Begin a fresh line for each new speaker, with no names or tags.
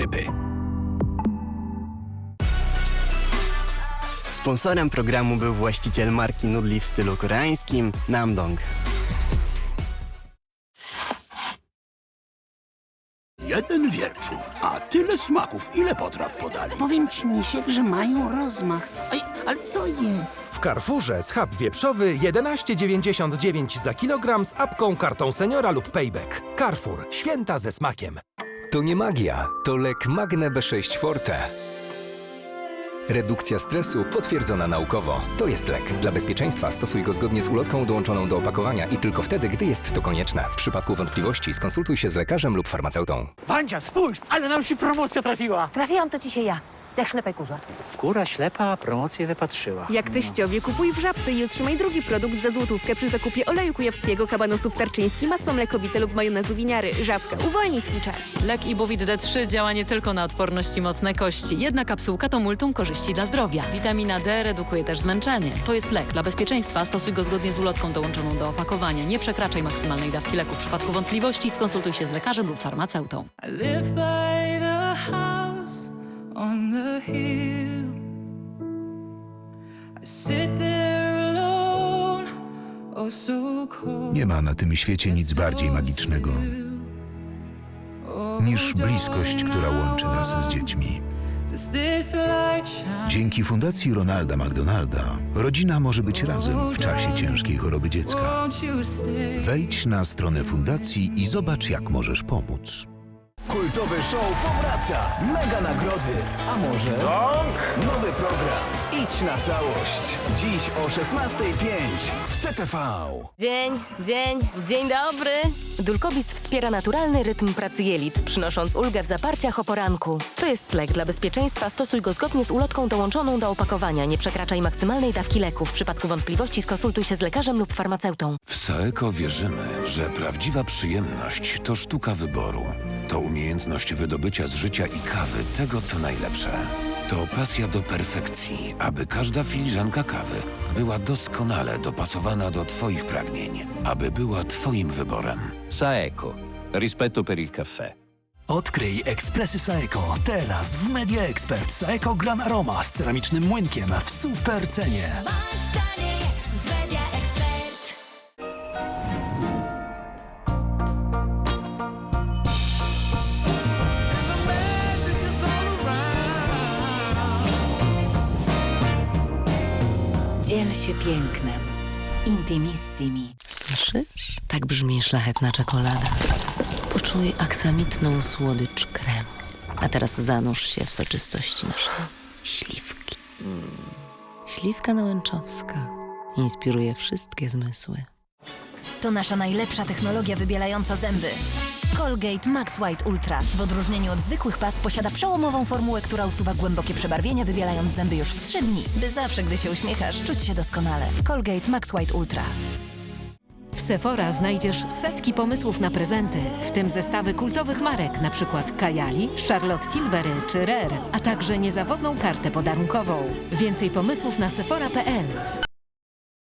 ryby.
Sponsorem programu był właściciel marki nudli w stylu koreańskim Namdong.
Jeden wieczór, a tyle smaków, ile potraw podali.
Powiem ci, Misiek, że mają rozmach. Oj, ale co jest?
W Carrefourze schab wieprzowy 11,99 za kilogram z apką, kartą seniora lub payback. Carrefour. Święta ze smakiem.
To nie magia, to lek Magne B6 Forte. Redukcja stresu potwierdzona naukowo. To jest lek. Dla bezpieczeństwa stosuj go zgodnie z ulotką dołączoną do opakowania i tylko wtedy, gdy jest to konieczne. W przypadku wątpliwości skonsultuj się z lekarzem lub farmaceutą.
Wandzia, spójrz, ale nam się promocja trafiła.
Trafiłam to ci się ja. Jak ślepej kurze.
Kura ślepa, a promocję wypatrzyła.
Jak teściowie, kupuj w Żabce i otrzymaj drugi produkt za złotówkę przy zakupie oleju kujawskiego, kabanosów tarczyński, masła mlekowite lub majonezu winiary. Żabka, uwolnij swój czas.
Lek Ibuvit D3 działa nie tylko na odporność i mocne kości. Jedna kapsułka to multum korzyści dla zdrowia. Witamina D redukuje też zmęczenie. To jest lek. Dla bezpieczeństwa stosuj go zgodnie z ulotką dołączoną do opakowania. Nie przekraczaj maksymalnej dawki leku. W przypadku wątpliwości skonsultuj się z lekarzem lub farmaceutą.
Nie ma na tym świecie nic bardziej magicznego niż bliskość, która łączy nas z dziećmi. Dzięki Fundacji Ronalda McDonalda rodzina może być razem w czasie ciężkiej choroby dziecka. Wejdź na stronę fundacji i zobacz, jak możesz pomóc.
Kultowy show powraca. Mega nagrody. A może nowy program. Idź na całość. Dziś o 16.05 w TTV.
Dzień, dzień, dzień dobry. Dulkobis wspiera naturalny rytm pracy jelit, przynosząc ulgę w zaparciach o poranku. To jest lek dla bezpieczeństwa. Stosuj go zgodnie z ulotką dołączoną do opakowania. Nie przekraczaj maksymalnej dawki leku. W przypadku wątpliwości skonsultuj się z lekarzem lub farmaceutą.
W Saeco wierzymy, że prawdziwa przyjemność to sztuka wyboru. To umiejętność wydobycia z życia i kawy tego, co najlepsze. To pasja do perfekcji, aby każda filiżanka kawy była doskonale dopasowana do Twoich pragnień, aby była Twoim wyborem.
Saeco. Rispetto per il caffè.
Odkryj ekspresy Saeco. Teraz w Media Expert Saeco Gran Aroma z ceramicznym młynkiem w super cenie.
Dziel się pięknem. Intimissimi.
Słyszysz? Tak brzmi szlachetna czekolada. Poczuj aksamitną słodycz kremu. A teraz zanurz się w soczystości naszej śliwki. Mm. Śliwka nałęczowska inspiruje wszystkie zmysły.
To nasza najlepsza technologia wybielająca zęby. Colgate Max White Ultra w odróżnieniu od zwykłych past posiada przełomową formułę, która usuwa głębokie przebarwienia, wybielając zęby już w 3 dni, by zawsze, gdy się uśmiechasz, czuć się doskonale. Colgate Max White Ultra.
W Sephora znajdziesz setki pomysłów na prezenty, w tym zestawy kultowych marek, np. Kajali, Charlotte Tilbury czy Rare, a także niezawodną kartę podarunkową. Więcej pomysłów na sephora.pl.